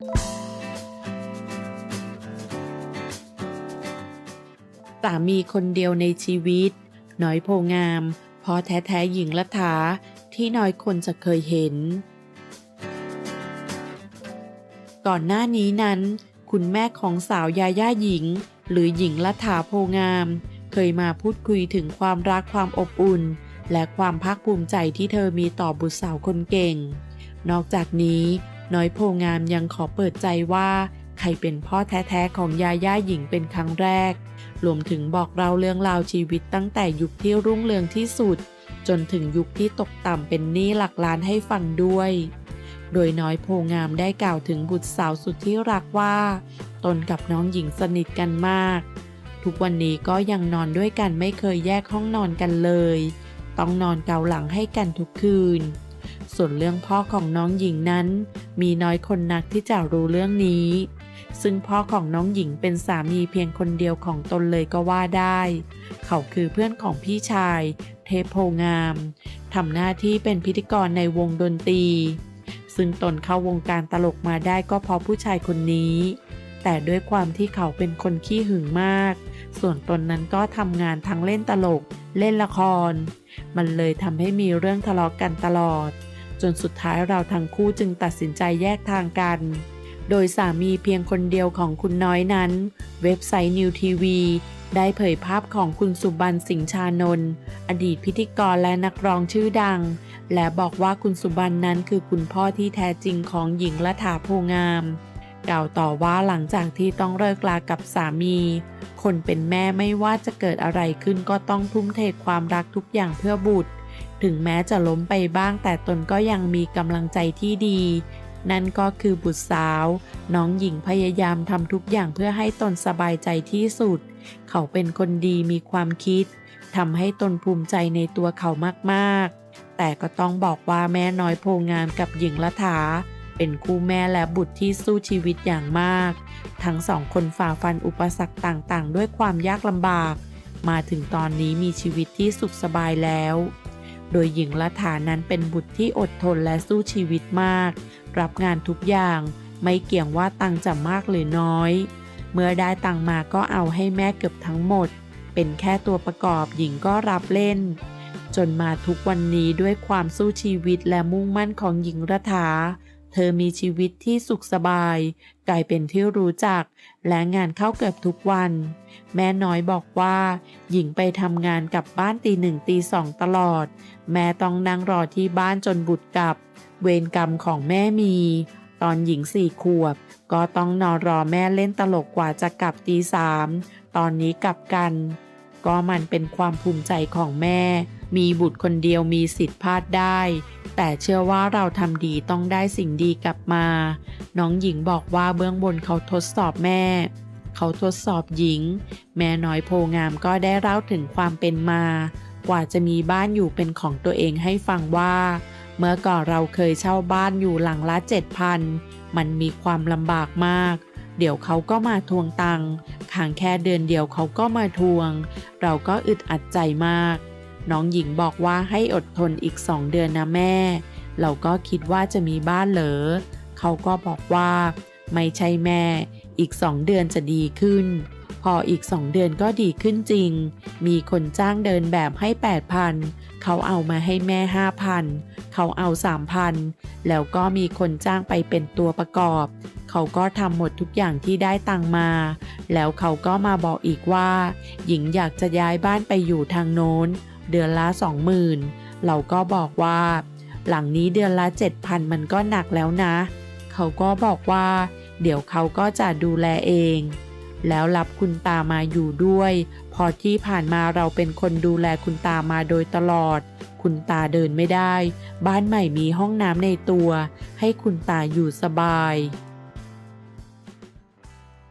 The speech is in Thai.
สามีคนเดียวในชีวิต น้อยโพงาม พอแท้ๆหญิงรัฐาที่น้อยคนจะเคยเห็น ก่อนหน้านี้นั้น คุณแม่ของสาวยาย่าหญิง หรือหญิงรัฐาโพงาม เคยมาพูดคุยถึงความรักความอบอุ่น และความภาคภูมิใจที่เธอมีต่อบุตรสาวคนเก่ง นอกจากนี้ น้อยโพงามยังขอเปิดใจว่า ใครเป็นพ่อแท้ๆของยาย่าหญิงเป็นครั้งแรก รวมถึงบอกเราเรื่องราวชีวิตตั้งแต่ยุคที่รุ่งเรืองที่สุด จนถึงยุคที่ตกต่ำเป็นหนี้หลักล้านให้ฟังด้วย โดยน้อยโพงามได้กล่าวถึงบุตรสาวสุดที่รักว่า ตนกับน้องหญิงสนิทกันมาก ทุกวันนี้ก็ยังนอนด้วยกันไม่เคยแยกห้องนอนกันเลย ต้องนอนเกาหลังให้กันทุกคืน ส่วนเรื่องพ่อของน้องหญิงนั้น มีน้อยคนนักที่จะรู้เรื่องนี้ ซึ่งพ่อของน้องหญิงเป็นสามีเพียงคนเดียวของตนเลยก็ว่าได้ เขาคือเพื่อนของพี่ชาย เทพโพงามทำหน้าที่เป็นพิธีกรในวงดนตรี ซึ่งตนเข้าวงการตลกมาได้ก็เพราะผู้ชายคนนี้ แต่ด้วยความที่เขาเป็นคนขี้หึงมาก ส่วนตนนั้นก็ทำงานทั้งเล่นตลก เล่นละคร มันเลยทำให้มีเรื่องทะเลาะกกันตลอด จนสุดท้ายเราทั้งคู่จึงตัดสินใจแยกทางกัน โดยสามีเพียงคนเดียวของคุณน้อยนั้น เว็บไซต์นิวทีวีได้เผยภาพของคุณสุบันสิงห์ชานนท์อดีตพิธีกรและนักร้องชื่อดัง และบอกว่าคุณสุบันนั้นคือคุณพ่อที่แท้จริงของหญิงละถาโพงาม กล่าวต่อว่าหลังจากที่ต้องเลิกลากับสามี คนเป็นแม่ไม่ว่าจะเกิดอะไรขึ้นก็ต้องทุ่มเทความรักทุกอย่างเพื่อบุตร ถึงแม้จะล้มไปบ้างแต่ตนก็ยังมีกำลังใจที่ดี นั่นก็คือบุตรสาว น้องหญิงพยายามทำทุกอย่างเพื่อให้ตนสบายใจที่สุด เขาเป็นคนดีมีความคิดทำให้ตนภูมิใจในตัวเขามากๆ แต่ก็ต้องบอกว่าแม่น้อยโพงามกับหญิงละถา เป็นคู่แม่และบุตรที่สู้ชีวิตอย่างมาก ทั้งสองคนฝ่าฟันอุปสรรคต่างๆ ด้วยความยากลำบาก มาถึงตอนนี้มีชีวิตที่สุขสบายแล้ว โดยหญิงละฐานั้นเป็นบุตรที่อดทนและสู้ชีวิตมาก รับงานทุกอย่างไม่เกี่ยงว่าตังจะมากหรือน้อย เมื่อได้ตังมาก็เอาให้แม่เกือบทั้งหมด เป็นแค่ตัวประกอบหญิงก็รับเล่น จนมาทุกวันนี้ด้วยความสู้ชีวิตและมุ่งมั่นของหญิงรัฐา เธอมีชีวิตที่สุขสบาย กลายเป็นที่รู้จัก และงานเข้าเกือบทุกวัน แม่น้อยบอกว่า หญิงไปทำงานกลับบ้านตีหนึ่งตีสองตลอด แม่ต้องนั่งรอที่บ้านจนบุตรกลับ เวรกรรมของแม่มี ตอนหญิงสี่ขวบ ก็ต้องนอนรอแม่เล่นตลกกว่าจะกลับตีสามตอนนี้กลับกัน ก็มันเป็นความภูมิใจของแม่ มีบุตรคนเดียวมีสิทธิ์พลาดได้ แต่เชื่อว่าเราทำดีต้องได้สิ่งดีกลับมา น้องหญิงบอกว่าเบื้องบนเขาทดสอบแม่ เขาทดสอบหญิง แม่น้อยโพงามก็ได้เล่าถึงความเป็นมา กว่าจะมีบ้านอยู่เป็นของตัวเองให้ฟังว่า เมื่อก่อนเราเคยเช่าบ้านอยู่หลังละเจ็ดพันมันมีความลำบากมาก เดี๋ยวเขาก็มาทวงตังค์ค้างแค่เดือนเดียวเขาก็มาทวง เราก็อึดอัดใจมาก น้องหญิงบอกว่าให้อดทนอีกสองเดือนนะแม่ เราก็คิดว่าจะมีบ้านเหรอ เขาก็บอกว่า ไม่ใช่แม่ อีกสองเดือนจะดีขึ้น พออีกสองเดือนก็ดีขึ้นจริง มีคนจ้างเดินแบบให้แปดพันเขาเอามาให้แม่ห้าพันเขาเอาสามพันแล้วก็มีคนจ้างไปเป็นตัวประกอบ เขาก็ทำหมดทุกอย่างที่ได้ตังมา แล้วเขาก็มาบอกอีกว่า หญิงอยากจะย้ายบ้านไปอยู่ทางโน้น เดือนละสองหมื่นเราก็บอกว่า หลังนี้เดือนละเจ็ดพันมันก็หนักแล้วนะ เขาก็บอกว่า เดี๋ยวเขาก็จะดูแลเอง แล้วรับคุณตามาอยู่ด้วย พอที่ผ่านมาเราเป็นคนดูแลคุณตามาโดยตลอด คุณตาเดินไม่ได้ บ้านใหม่มีห้องน้ำในตัว ให้คุณตาอยู่สบาย